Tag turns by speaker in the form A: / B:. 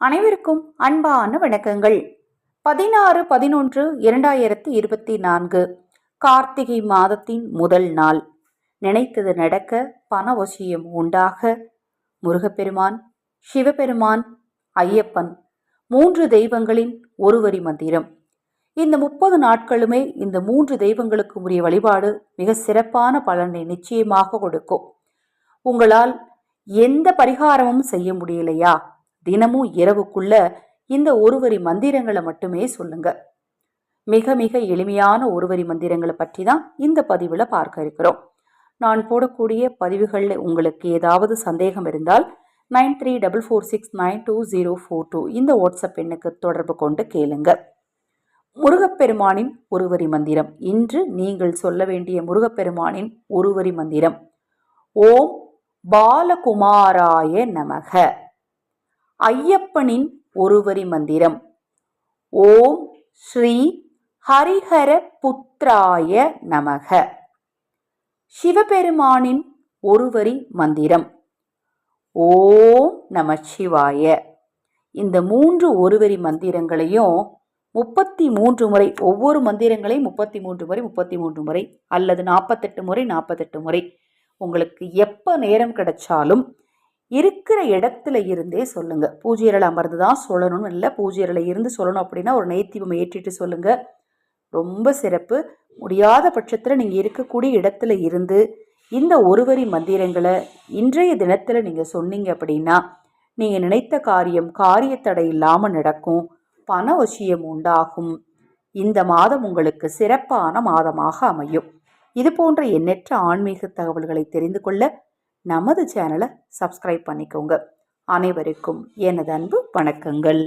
A: அனைவருக்கும் அன்பான வணக்கங்கள். பதினாறு பதினொன்று இரண்டாயிரத்தி இருபத்தி நான்கு கார்த்திகை மாதத்தின் முதல் நாள். நினைத்தது நடக்க பணவசியம் உண்டாக. முருகப்பெருமான் சிவபெருமான் ஐயப்பன் மூன்று தெய்வங்களின் ஒருவரி மந்திரம். இந்த முப்பது நாட்களுமே இந்த மூன்று தெய்வங்களுக்கு உரிய வழிபாடு மிக சிறப்பான பலனை நிச்சயமாக கொடுக்கும். உங்களால் எந்த பரிகாரமும் செய்ய முடியலையா? தினமும் இரவுக்குள்ள இந்த ஒருவரி மந்திரங்களை மட்டுமே சொல்லுங்க. மிக மிக எளிமையான ஒருவரி மந்திரங்களை பற்றி தான் இந்த பதிவில் பார்க்க இருக்கிறோம். நான் போடக்கூடிய பதிவுகளில் உங்களுக்கு ஏதாவது சந்தேகம் இருந்தால் nine three double four six nine two zero four two இந்த வாட்ஸ்அப் எண்ணுக்கு தொடர்பு கொண்டு கேளுங்க. முருகப்பெருமானின் ஒருவரி மந்திரம். இன்று நீங்கள் சொல்ல வேண்டிய முருகப்பெருமானின் ஒருவரி மந்திரம். ஓம் பாலகுமாராய நமக. ஐயப்பனின் ஒருவரி மந்திரம். ஓம் ஸ்ரீ ஹரிஹர புத்ராய நமக. சிவபெருமானின் ஒருவரி மந்திரம். ஓம் நம சிவாய. இந்த மூன்று ஒருவரி மந்திரங்களையும் முப்பத்தி மூன்று முறை ஒவ்வொரு மந்திரங்களையும் முப்பத்தி மூன்று முறை முப்பத்தி மூன்று முறை அல்லது நாற்பத்தெட்டு முறை நாற்பத்தெட்டு முறை. உங்களுக்கு எப்போ நேரம் கிடைச்சாலும் இருக்கிற இடத்துல இருந்தே சொல்லுங்க. பூஜையரில் அமர்ந்து தான் சொல்லணும்னு இல்லை. பூஜையரில் இருந்து சொல்லணும் அப்படின்னா ஒரு நெய்த்தீபம் ஏற்றிட்டு சொல்லுங்க. ரொம்ப சிறப்பு. முடியாத பட்சத்தில் நீங்கள் இருக்கக்கூடிய இடத்துல இருந்து இந்த ஒருவரி மந்திரங்களை இன்றைய தினத்தில் நீங்கள் சொன்னீங்க அப்படின்னா நீங்கள் நினைத்த காரியம் காரியத்தடை இல்லாமல் நடக்கும். பண விஷயம் உண்டாகும். இந்த மாதம் உங்களுக்கு சிறப்பான மாதமாக அமையும். இது போன்ற எண்ணற்ற ஆன்மீக தகவல்களை தெரிந்து கொள்ள நமது சேனலை சப்ஸ்கிரைப் பண்ணிக்கோங்க. அனைவருக்கும் எனது அன்பு வணக்கங்கள்.